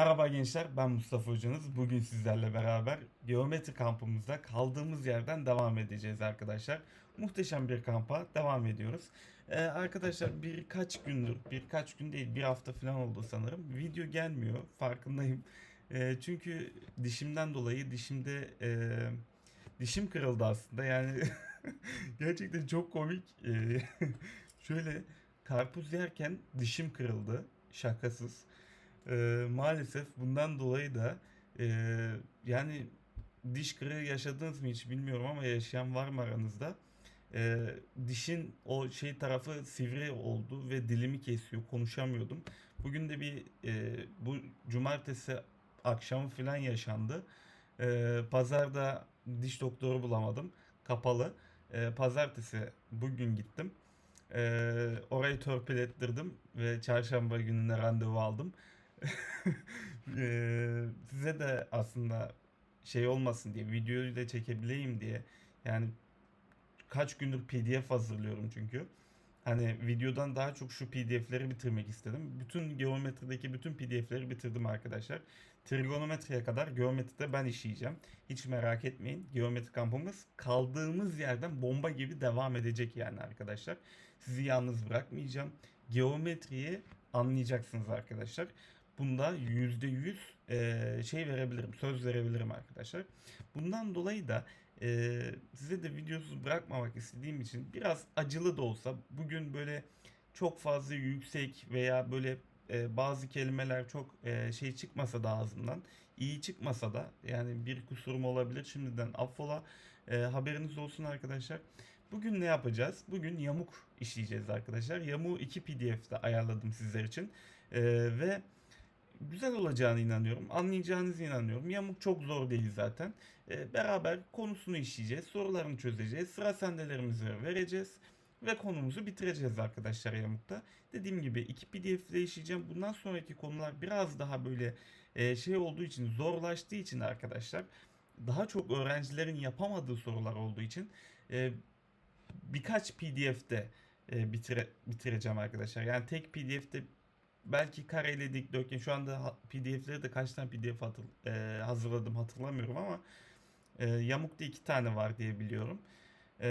Merhaba gençler, ben Mustafa Hocanız. Bugün sizlerle beraber geometri kampımızda kaldığımız yerden devam edeceğiz arkadaşlar. Muhteşem bir kampa devam ediyoruz. Ee, arkadaşlar birkaç gündür, birkaç gün değil bir hafta falan oldu sanırım. Video gelmiyor, farkındayım. Ee, çünkü dişimden dolayı dişimde e, dişim kırıldı aslında. Yani gerçekten çok komik. Ee, şöyle karpuz yerken dişim kırıldı. Şakasız. Ee, maalesef bundan dolayı da e, yani diş kırığı yaşadınız mı hiç bilmiyorum ama yaşayan var mı aranızda? Ee, dişin o şey tarafı sivri oldu ve dilimi kesiyor. Konuşamıyordum. Bugün de bir e, bu cumartesi akşamı falan yaşandı. Ee, pazarda diş doktoru bulamadım. Kapalı. Ee, pazartesi bugün gittim. Ee, orayı torpil ettirdim ve çarşamba gününe randevu aldım. Size de aslında şey olmasın diye videoyu da çekebileyim diye yani kaç gündür PDF hazırlıyorum çünkü. Hani videodan daha çok şu PDF'leri bitirmek istedim. Bütün geometrideki bütün PDF'leri bitirdim arkadaşlar. Trigonometriye kadar geometride ben işleyeceğim. Hiç merak etmeyin. Geometri kampımız kaldığımız yerden bomba gibi devam edecek yani arkadaşlar. Sizi yalnız bırakmayacağım. Geometriyi anlayacaksınız arkadaşlar. Bunda %100 eee, şey verebilirim, söz verebilirim arkadaşlar. Bundan dolayı da eee, size de videosuz bırakmamak istediğim için biraz acılı da olsa bugün böyle çok fazla yüksek veya böyle eee, bazı kelimeler çok eee, şey çıkmasa da ağzımdan, iyi çıkmasa da yani bir kusurum olabilir şimdiden affola. Eee, haberiniz olsun arkadaşlar. Bugün ne yapacağız? Bugün yamuk işleyeceğiz arkadaşlar. Yamuğu iki PDF'de ayarladım sizler için. Eee, ve güzel olacağına inanıyorum. Anlayacağınıza inanıyorum. Yamuk çok zor değil zaten. Ee, beraber konusunu işleyeceğiz. Sorularını çözeceğiz. Sıra sendelerimizi vereceğiz. Ve konumuzu bitireceğiz arkadaşlar Yamuk'ta. Dediğim gibi iki PDF ile işleyeceğim. Bundan sonraki konular biraz daha böyle e, şey olduğu için zorlaştığı için arkadaşlar daha çok öğrencilerin yapamadığı sorular olduğu için e, birkaç PDF'de e, bitire, bitireceğim arkadaşlar. Yani tek PDF'de belki kareli dikdörtgen şu anda PDF'leri de kaç tane PDF hatır, e, hazırladım hatırlamıyorum ama e, Yamuk'ta iki tane var diye biliyorum. E,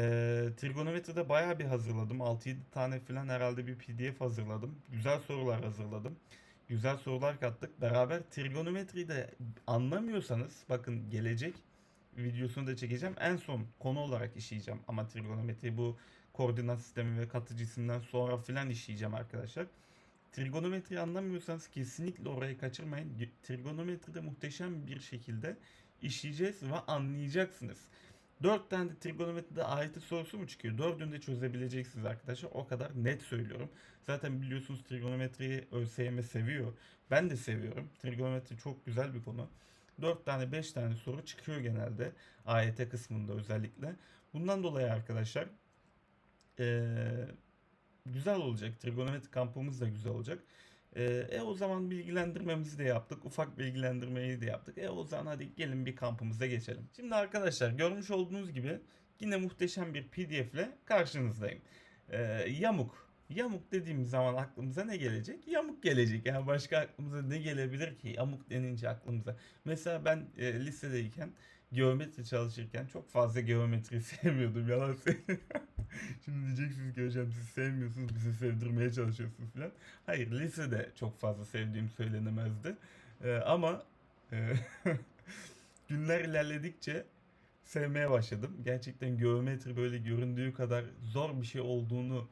trigonometride bayağı bir hazırladım. 6-7 tane falan herhalde bir PDF hazırladım. Güzel sorular hazırladım. Güzel sorular kattık. Beraber trigonometriyi de anlamıyorsanız bakın gelecek videosunu da çekeceğim. En son konu olarak işleyeceğim ama trigonometri bu koordinat sistemi ve katı cisimden sonra filan işleyeceğim arkadaşlar. Trigonometri anlamıyorsanız kesinlikle orayı kaçırmayın. Trigonometride muhteşem bir şekilde işleyeceğiz ve anlayacaksınız. 4 tane de trigonometride ayrıntı sorusu mu çıkıyor? Dördünü de çözebileceksiniz arkadaşlar. O kadar net söylüyorum. Zaten biliyorsunuz trigonometriyi ÖSYM seviyor. Ben de seviyorum. Trigonometri çok güzel bir konu. 4 tane 5 tane soru çıkıyor genelde. AYT kısmında özellikle. Bundan dolayı arkadaşlar eee güzel olacak. Trigonometri kampımız da güzel olacak. Ee, e o zaman bilgilendirmemizi de yaptık. Ufak bilgilendirmeyi de yaptık. E o zaman hadi gelin bir kampımıza geçelim. Şimdi arkadaşlar görmüş olduğunuz gibi yine muhteşem bir PDF ile karşınızdayım. Ee, yamuk. Yamuk dediğimiz zaman aklımıza ne gelecek? Yamuk gelecek. Yani başka aklımıza ne gelebilir ki? Yamuk denince aklımıza. Mesela ben e, lisedeyken geometri çalışırken çok fazla geometri sevmiyordum. Yalan söyleyeyim. Şimdi diyeceksiniz ki hocam siz sevmiyorsunuz, bizi sevdirmeye çalışıyorsunuz falan. Hayır, lisede çok fazla sevdiğim söylenemezdi. Ee, ama e, günler ilerledikçe sevmeye başladım. Gerçekten geometri böyle göründüğü kadar zor bir şey olduğunu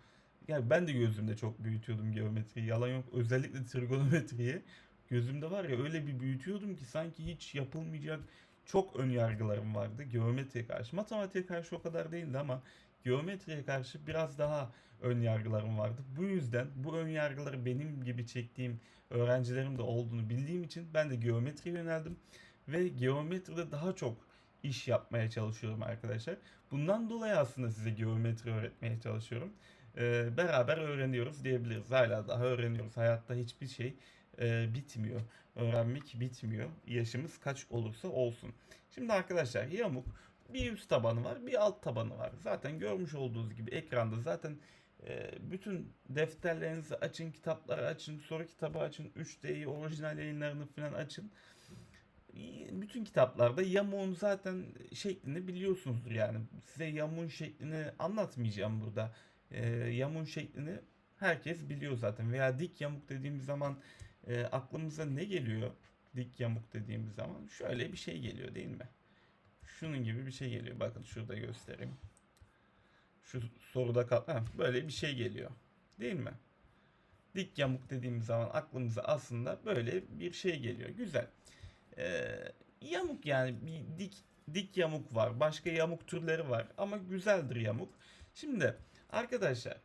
yani ben de gözümde çok büyütüyordum geometriyi. Yalan yok. Özellikle trigonometriyi gözümde var ya öyle bir büyütüyordum ki sanki hiç yapılmayacak çok ön yargılarım vardı geometriye karşı. Matematiğe karşı o kadar değildi ama geometriye karşı biraz daha ön yargılarım vardı. Bu yüzden bu ön yargıları benim gibi çektiğim öğrencilerim de olduğunu bildiğim için ben de geometriye yöneldim ve geometride daha çok iş yapmaya çalışıyorum arkadaşlar. Bundan dolayı aslında size geometri öğretmeye çalışıyorum. Ee, beraber öğreniyoruz diyebiliriz. Hala daha öğreniyoruz. Hayatta hiçbir şey e, bitmiyor. Öğrenmek bitmiyor. Yaşımız kaç olursa olsun. Şimdi arkadaşlar yamuk bir üst tabanı var, bir alt tabanı var. Zaten görmüş olduğunuz gibi ekranda zaten e, bütün defterlerinizi açın, kitapları açın, soru kitabı açın, 3D'yi, orijinal yayınlarını falan açın. Bütün kitaplarda yamuğun zaten şeklini biliyorsunuzdur yani. Size yamuğun şeklini anlatmayacağım burada. E, yamuğun şeklini herkes biliyor zaten. Veya dik yamuk dediğimiz zaman e, aklımıza ne geliyor? Dik yamuk dediğimiz zaman şöyle bir şey geliyor değil mi? Şunun gibi bir şey geliyor. Bakın şurada göstereyim. Şu soruda kal ha, böyle bir şey geliyor. Değil mi? Dik yamuk dediğimiz zaman aklımıza aslında böyle bir şey geliyor. Güzel. Ee, yamuk yani bir dik dik yamuk var. Başka yamuk türleri var ama güzeldir yamuk. Şimdi arkadaşlar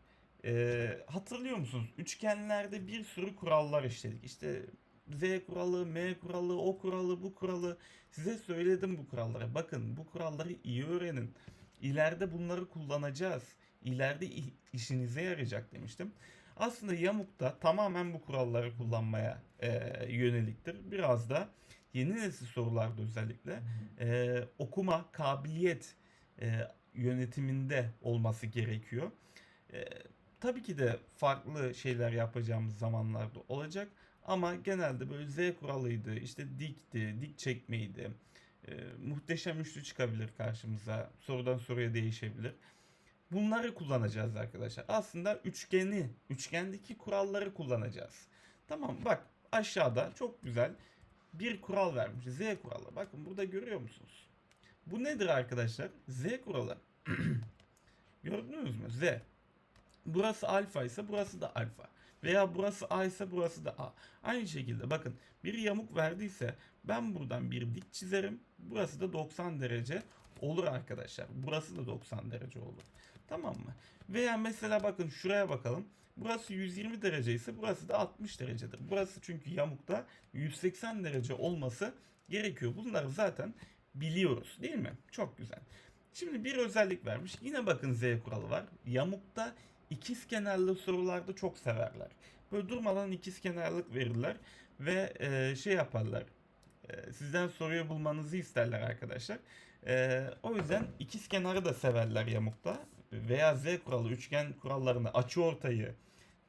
e, hatırlıyor musunuz? Üçgenlerde bir sürü kurallar işledik. İşte Z kuralı, M kuralı, O kuralı, bu kuralı. Size söyledim bu kuralları. Bakın bu kuralları iyi öğrenin. İleride bunları kullanacağız. İleride işinize yarayacak demiştim. Aslında Yamuk'ta tamamen bu kuralları kullanmaya e, yöneliktir. Biraz da yeni nesil sorularda özellikle e, okuma, kabiliyet e, yönetiminde olması gerekiyor. E, tabii ki de farklı şeyler yapacağımız zamanlarda olacak. Ama genelde böyle Z kuralıydı, işte dikti, dik çekmeydi. E, muhteşem üçlü çıkabilir karşımıza. Sorudan soruya değişebilir. Bunları kullanacağız arkadaşlar. Aslında üçgeni, üçgendeki kuralları kullanacağız. Tamam bak aşağıda çok güzel bir kural vermiş. Z kuralı. Bakın burada görüyor musunuz? Bu nedir arkadaşlar? Z kuralı. Gördünüz mü? Z. Burası alfa ise burası da alfa. Veya burası A ise burası da A. Aynı şekilde bakın bir yamuk verdiyse ben buradan bir dik çizerim. Burası da 90 derece olur arkadaşlar. Burası da 90 derece olur. Tamam mı? Veya mesela bakın şuraya bakalım. Burası 120 derece ise burası da 60 derecedir. Burası çünkü yamukta 180 derece olması gerekiyor. Bunları zaten biliyoruz değil mi? Çok güzel. Şimdi bir özellik vermiş. Yine bakın Z kuralı var. Yamukta ikiz kenarlı sorularda çok severler. Böyle durmadan ikiz kenarlık verirler ve e, şey yaparlar. E, sizden soruyu bulmanızı isterler arkadaşlar. E, o yüzden ikiz kenarı da severler yamukta. Veya Z kuralı, üçgen kurallarını, açı ortayı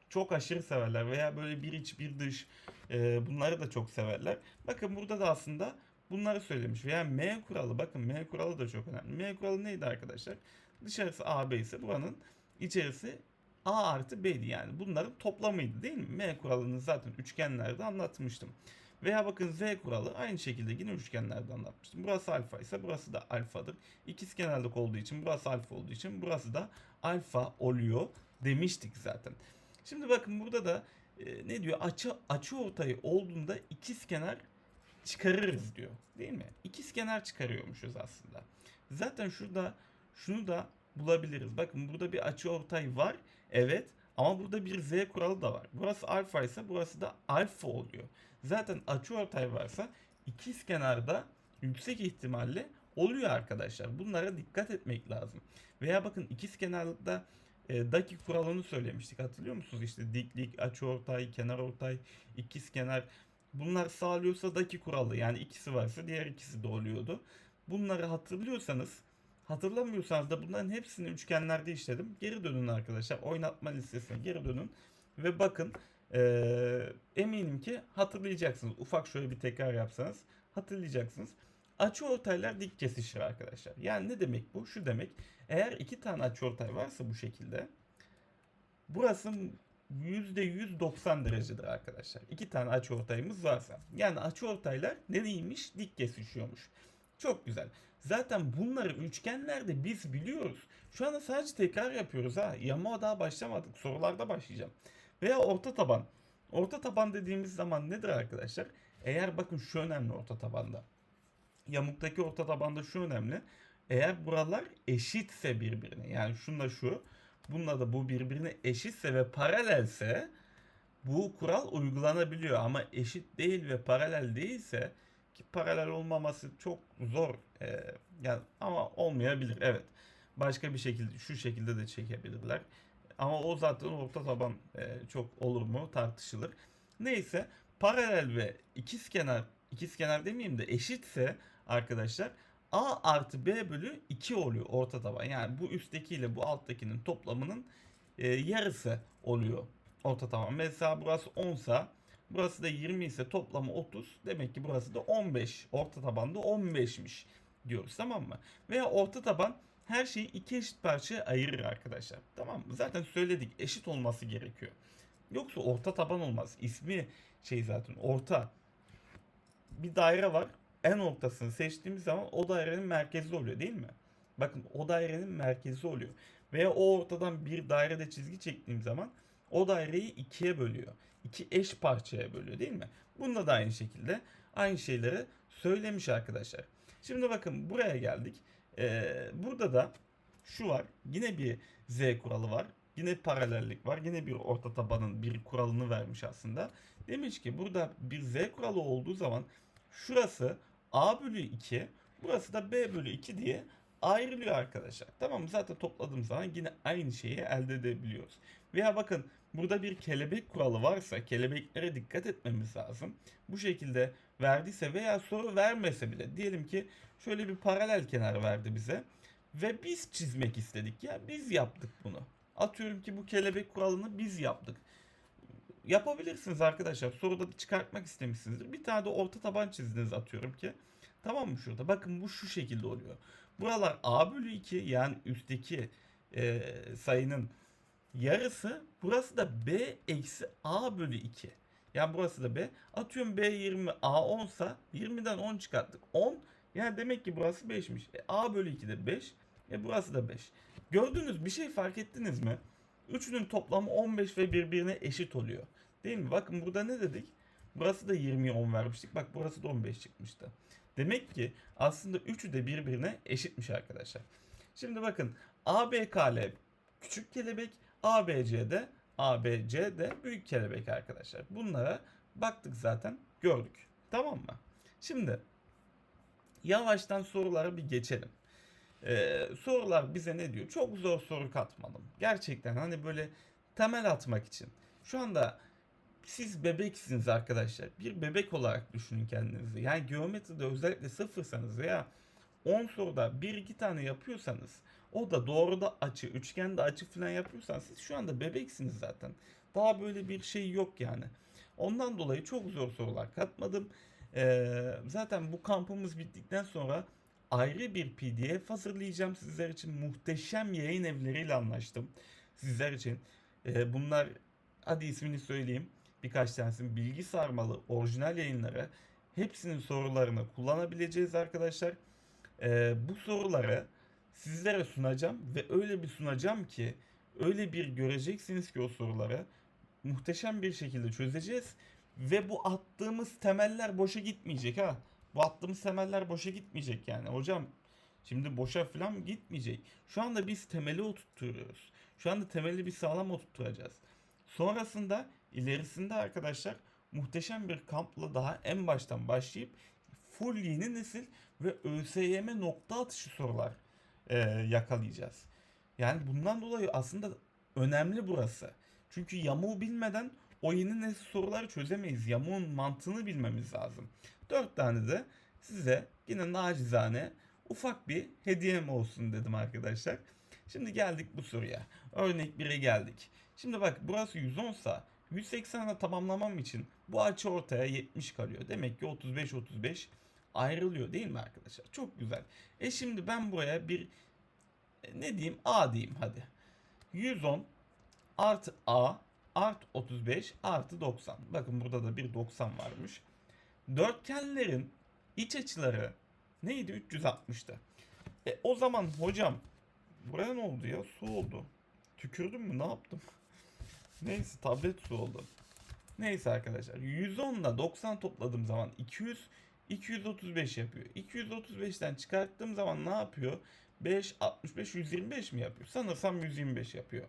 çok aşırı severler. Veya böyle bir iç bir dış e, bunları da çok severler. Bakın burada da aslında bunları söylemiş. Veya M kuralı bakın M kuralı da çok önemli. M kuralı neydi arkadaşlar? Dışarısı AB ise buranın içerisi A artı B'di yani. Bunların toplamıydı değil mi? M kuralını zaten üçgenlerde anlatmıştım. Veya bakın Z kuralı aynı şekilde yine üçgenlerde anlatmıştım. Burası alfa ise burası da alfadır. İkiz kenarlık olduğu için burası alfa olduğu için burası da alfa oluyor demiştik zaten. Şimdi bakın burada da e, ne diyor? Açı açı ortayı olduğunda ikiz kenar çıkarırız diyor. Değil mi? İkiz kenar çıkarıyormuşuz aslında. Zaten şurada şunu da bulabiliriz. Bakın burada bir açı ortay var. Evet. Ama burada bir z kuralı da var. Burası alfa ise burası da alfa oluyor. Zaten açı ortay varsa ikiz kenarda yüksek ihtimalle oluyor arkadaşlar. Bunlara dikkat etmek lazım. Veya bakın ikiz kenarlıkta e, daki kuralını söylemiştik. Hatırlıyor musunuz? İşte diklik, açı ortay, kenar ortay, ikiz kenar. Bunlar sağlıyorsa daki kuralı. Yani ikisi varsa diğer ikisi de oluyordu. Bunları hatırlıyorsanız Hatırlamıyorsanız da bunların hepsini üçgenlerde işledim. Geri dönün arkadaşlar. Oynatma listesine geri dönün. Ve bakın eee, eminim ki hatırlayacaksınız. Ufak şöyle bir tekrar yapsanız hatırlayacaksınız. Açı ortaylar dik kesişir arkadaşlar. Yani ne demek bu? Şu demek. Eğer iki tane açı ortay varsa bu şekilde burası %190 derecedir arkadaşlar. İki tane açı ortayımız varsa. Yani açı ortaylar neymiş? Dik kesişiyormuş. Çok güzel. Zaten bunları üçgenlerde biz biliyoruz. Şu anda sadece tekrar yapıyoruz ha. Yamağa daha başlamadık. Sorularda başlayacağım. Veya orta taban. Orta taban dediğimiz zaman nedir arkadaşlar? Eğer bakın şu önemli orta tabanda. Yamuktaki orta tabanda şu önemli. Eğer buralar eşitse birbirine yani şunla şu bununla da bu birbirine eşitse ve paralelse bu kural uygulanabiliyor ama eşit değil ve paralel değilse ki paralel olmaması çok zor. Ee, yani ama olmayabilir evet. Başka bir şekilde şu şekilde de çekebilirler. Ama o zaten orta taban e, çok olur mu? Tartışılır. Neyse paralel ve ikizkenar ikizkenar demeyeyim de eşitse arkadaşlar A artı B bölü 2 oluyor orta taban. Yani bu üstteki ile bu alttakinin toplamının e, yarısı oluyor orta taban. Mesela burası 10 sa burası da 20 ise toplamı 30. Demek ki burası da 15. Orta tabanda 15'miş diyoruz tamam mı? Veya orta taban her şeyi iki eşit parçaya ayırır arkadaşlar. Tamam mı? Zaten söyledik eşit olması gerekiyor. Yoksa orta taban olmaz. İsmi şey zaten orta. Bir daire var. En ortasını seçtiğimiz zaman o dairenin merkezi oluyor değil mi? Bakın o dairenin merkezi oluyor. Veya o ortadan bir dairede çizgi çektiğim zaman o daireyi ikiye bölüyor. İki eş parçaya bölüyor değil mi? Bunda da aynı şekilde aynı şeyleri söylemiş arkadaşlar. Şimdi bakın buraya geldik. Ee, burada da şu var. Yine bir z kuralı var. Yine paralellik var. Yine bir orta tabanın bir kuralını vermiş aslında. Demiş ki burada bir z kuralı olduğu zaman şurası a bölü 2 burası da b bölü 2 diye ayrılıyor arkadaşlar. Tamam mı? Zaten topladığım zaman yine aynı şeyi elde edebiliyoruz. Veya bakın burada bir kelebek kuralı varsa kelebeklere dikkat etmemiz lazım. Bu şekilde verdiyse veya soru vermese bile diyelim ki şöyle bir paralel kenar verdi bize ve biz çizmek istedik ya biz yaptık bunu. Atıyorum ki bu kelebek kuralını biz yaptık. Yapabilirsiniz arkadaşlar. Soruda çıkartmak istemişsinizdir. Bir tane de orta taban çizdiniz atıyorum ki. Tamam mı şurada? Bakın bu şu şekilde oluyor. Buralar a bölü 2 yani üstteki e, sayının yarısı. Burası da b eksi a bölü 2. Yani burası da b. Atıyorum b 20 a 10 sa 20'den 10 çıkarttık. 10 yani demek ki burası 5'miş. E, a bölü 2 de 5. E burası da 5. Gördünüz bir şey fark ettiniz mi? Üçünün toplamı 15 ve birbirine eşit oluyor. Değil mi? Bakın burada ne dedik? Burası da 20'ye 10 vermiştik. Bak burası da 15 çıkmıştı. Demek ki aslında üçü de birbirine eşitmiş arkadaşlar. Şimdi bakın ABKL küçük kelebek, ABC de ABC de büyük kelebek arkadaşlar. Bunlara baktık zaten gördük. Tamam mı? Şimdi yavaştan sorulara bir geçelim. Ee, sorular bize ne diyor? Çok zor soru katmadım. Gerçekten hani böyle temel atmak için. Şu anda siz bebeksiniz arkadaşlar. Bir bebek olarak düşünün kendinizi. Yani geometride özellikle sıfırsanız veya 10 soruda 1-2 tane yapıyorsanız o da doğruda açı, üçgende açı falan yapıyorsanız siz şu anda bebeksiniz zaten. Daha böyle bir şey yok yani. Ondan dolayı çok zor sorular katmadım. Ee, zaten bu kampımız bittikten sonra ayrı bir pdf hazırlayacağım sizler için. Muhteşem yayın evleriyle anlaştım sizler için. Ee, bunlar hadi ismini söyleyeyim. Birkaç tanesinin bilgi sarmalı orijinal yayınları. Hepsinin sorularını kullanabileceğiz arkadaşlar. Ee, bu soruları sizlere sunacağım ve öyle bir sunacağım ki öyle bir göreceksiniz ki o soruları muhteşem bir şekilde çözeceğiz ve bu attığımız temeller boşa gitmeyecek ha. Bu attığımız temeller boşa gitmeyecek yani. Hocam şimdi boşa falan gitmeyecek. Şu anda biz temeli oturtuyoruz. Şu anda temeli bir sağlam oturtacağız. Sonrasında ilerisinde arkadaşlar muhteşem bir kampla daha en baştan başlayıp full yeni nesil ve ÖSYM nokta atışı sorular e, yakalayacağız. Yani bundan dolayı aslında önemli burası. Çünkü yamuğu bilmeden o yeni nesil soruları çözemeyiz. Yamuğun mantığını bilmemiz lazım. Dört tane de size yine nacizane ufak bir hediyem olsun dedim arkadaşlar. Şimdi geldik bu soruya. Örnek 1'e geldik. Şimdi bak burası 110 sa 180'e tamamlamam için bu açı ortaya 70 kalıyor. Demek ki 35-35 ayrılıyor değil mi arkadaşlar? Çok güzel. E şimdi ben buraya bir e, ne diyeyim A diyeyim hadi. 110 artı A artı 35 artı 90. Bakın burada da bir 90 varmış. Dörtgenlerin iç açıları neydi? 360'tı. E o zaman hocam buraya ne oldu ya? Su oldu. Tükürdüm mü? Ne yaptım? Neyse tablet su oldu. Neyse arkadaşlar 110 ile 90 topladığım zaman 200 235 yapıyor. 235'ten çıkarttığım zaman ne yapıyor? 5 65 125 mi yapıyor? Sanırsam 125 yapıyor.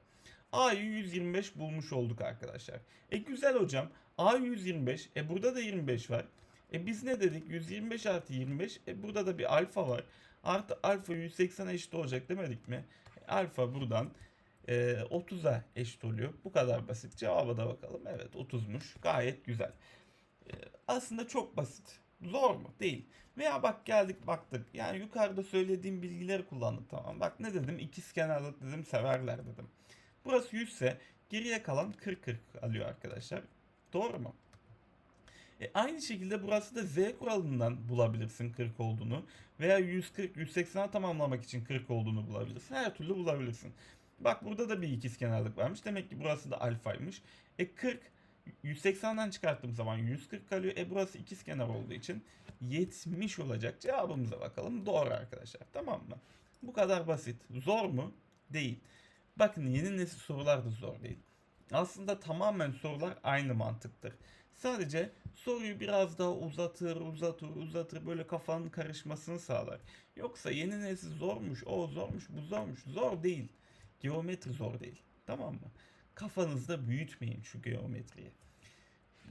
A'yı 125 bulmuş olduk arkadaşlar. E güzel hocam. A 125. E burada da 25 var. E biz ne dedik? 125 artı 25. E burada da bir alfa var. Artı alfa 180 eşit olacak demedik mi? E, alfa buradan e, 30'a eşit oluyor. Bu kadar basit. Cevaba da bakalım. Evet 30'muş. Gayet güzel. E, aslında çok basit. Zor mu? Değil. Veya bak geldik baktık. Yani yukarıda söylediğim bilgileri kullandık tamam. Bak ne dedim? İkiz kenarlık dedim severler dedim. Burası 100 ise geriye kalan 40 40 alıyor arkadaşlar. Doğru mu? E, aynı şekilde burası da Z kuralından bulabilirsin 40 olduğunu veya 140 180'a tamamlamak için 40 olduğunu bulabilirsin. Her türlü bulabilirsin. Bak burada da bir ikizkenarlık varmış. Demek ki burası da alfaymış. E 40 180'den çıkarttığım zaman 140 kalıyor. E burası ikizkenar olduğu için 70 olacak. Cevabımıza bakalım. Doğru arkadaşlar. Tamam mı? Bu kadar basit. Zor mu? Değil. Bakın yeni nesil sorular da zor değil. Aslında tamamen sorular aynı mantıktır. Sadece soruyu biraz daha uzatır, uzatır, uzatır böyle kafanın karışmasını sağlar. Yoksa yeni nesil zormuş, o zormuş, bu zormuş. Zor değil. Geometri zor değil. Tamam mı? Kafanızda büyütmeyin şu geometriyi.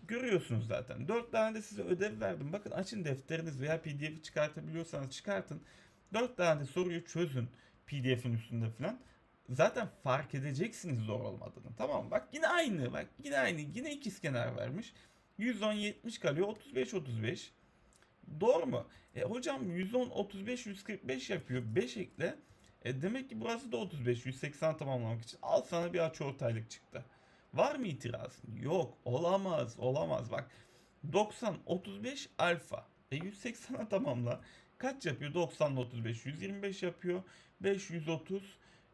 Görüyorsunuz zaten. 4 tane de size ödev verdim. Bakın açın defteriniz veya pdf'i çıkartabiliyorsanız çıkartın. 4 tane de soruyu çözün pdf'in üstünde falan. Zaten fark edeceksiniz zor olmadığını. Tamam? Bak yine aynı. Bak yine aynı. Yine ikizkenar vermiş. 110 70 kalıyor. 35 35. Doğru mu? E hocam 110 35 145 yapıyor. 5 ekle. E demek ki burası da 35 180 tamamlamak için. Al sana bir açıortaylık çıktı. Var mı itirazın? Yok. Olamaz. Olamaz. Bak 90 35 alfa. E 180'a tamamla. Kaç yapıyor? 90 35 125 yapıyor. 5 130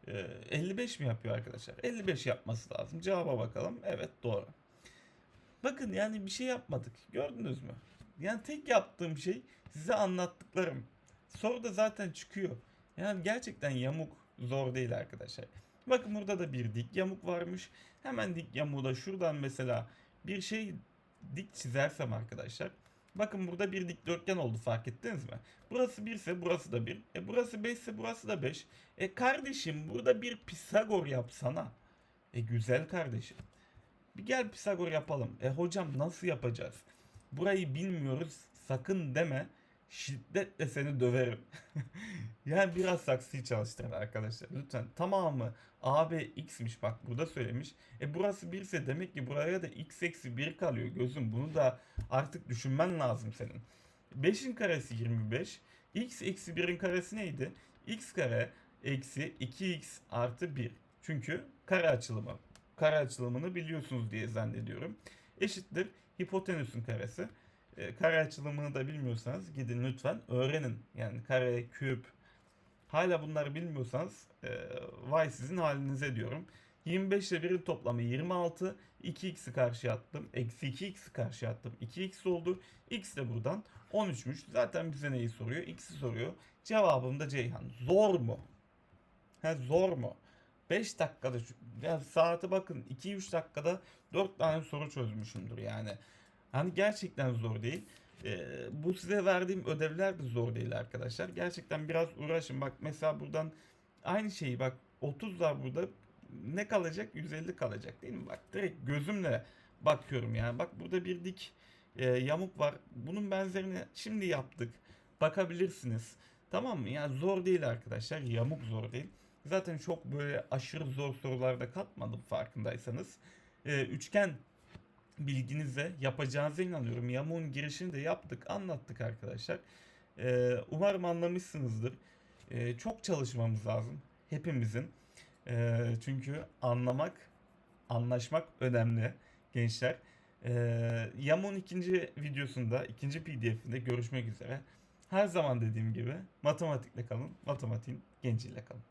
e, 55 mi yapıyor arkadaşlar? 55 yapması lazım. Cevaba bakalım. Evet doğru. Bakın yani bir şey yapmadık. Gördünüz mü? Yani tek yaptığım şey size anlattıklarım. Soru da zaten çıkıyor. Yani gerçekten yamuk zor değil arkadaşlar. Bakın burada da bir dik yamuk varmış. Hemen dik yamuğu da şuradan mesela bir şey dik çizersem arkadaşlar. Bakın burada bir dikdörtgen oldu fark ettiniz mi? Burası 1 ise burası da 1. E burası 5 ise burası da 5. E kardeşim burada bir Pisagor yapsana. E güzel kardeşim. Bir gel Pisagor yapalım. E hocam nasıl yapacağız? Burayı bilmiyoruz sakın deme. Şiddetle seni döverim. yani biraz saksıyı çalıştırın arkadaşlar. Lütfen tamamı AB x'miş bak burada söylemiş. E burası 1 ise demek ki buraya da x eksi 1 kalıyor gözüm. Bunu da artık düşünmen lazım senin. 5'in karesi 25. x eksi 1'in karesi neydi? x kare eksi 2x artı 1. Çünkü kare açılımı. Kare açılımını biliyorsunuz diye zannediyorum. Eşittir hipotenüsün karesi. E, kare açılımını da bilmiyorsanız gidin lütfen öğrenin. Yani kare, küp. Hala bunları bilmiyorsanız e, vay sizin halinize diyorum. 25 ile 1'in toplamı 26. 2x'i karşıya attım. Eksi 2x'i karşıya attım. 2x oldu. x de buradan 13'müş. Zaten bize neyi soruyor? X'i soruyor. Cevabım da Ceyhan. Zor mu? He zor mu? 5 dakikada şu- ya saate bakın 2-3 dakikada 4 tane soru çözmüşümdür yani. Hani gerçekten zor değil. Ee, bu size verdiğim ödevler de zor değil arkadaşlar. Gerçekten biraz uğraşın. Bak mesela buradan aynı şeyi bak 30 var burada. Ne kalacak? 150 kalacak değil mi? Bak direkt gözümle bakıyorum yani. Bak burada bir dik e, yamuk var. Bunun benzerini şimdi yaptık. Bakabilirsiniz. Tamam mı? Yani zor değil arkadaşlar. Yamuk zor değil. Zaten çok böyle aşırı zor sorularda katmadım farkındaysanız. Ee, üçgen bilginize yapacağınıza inanıyorum. Yamuğun girişini de yaptık, anlattık arkadaşlar. Ee, umarım anlamışsınızdır. Ee, çok çalışmamız lazım hepimizin. Ee, çünkü anlamak, anlaşmak önemli gençler. Ee, Yamuğun ikinci videosunda, ikinci pdf'inde görüşmek üzere. Her zaman dediğim gibi matematikle kalın, matematiğin genciyle kalın.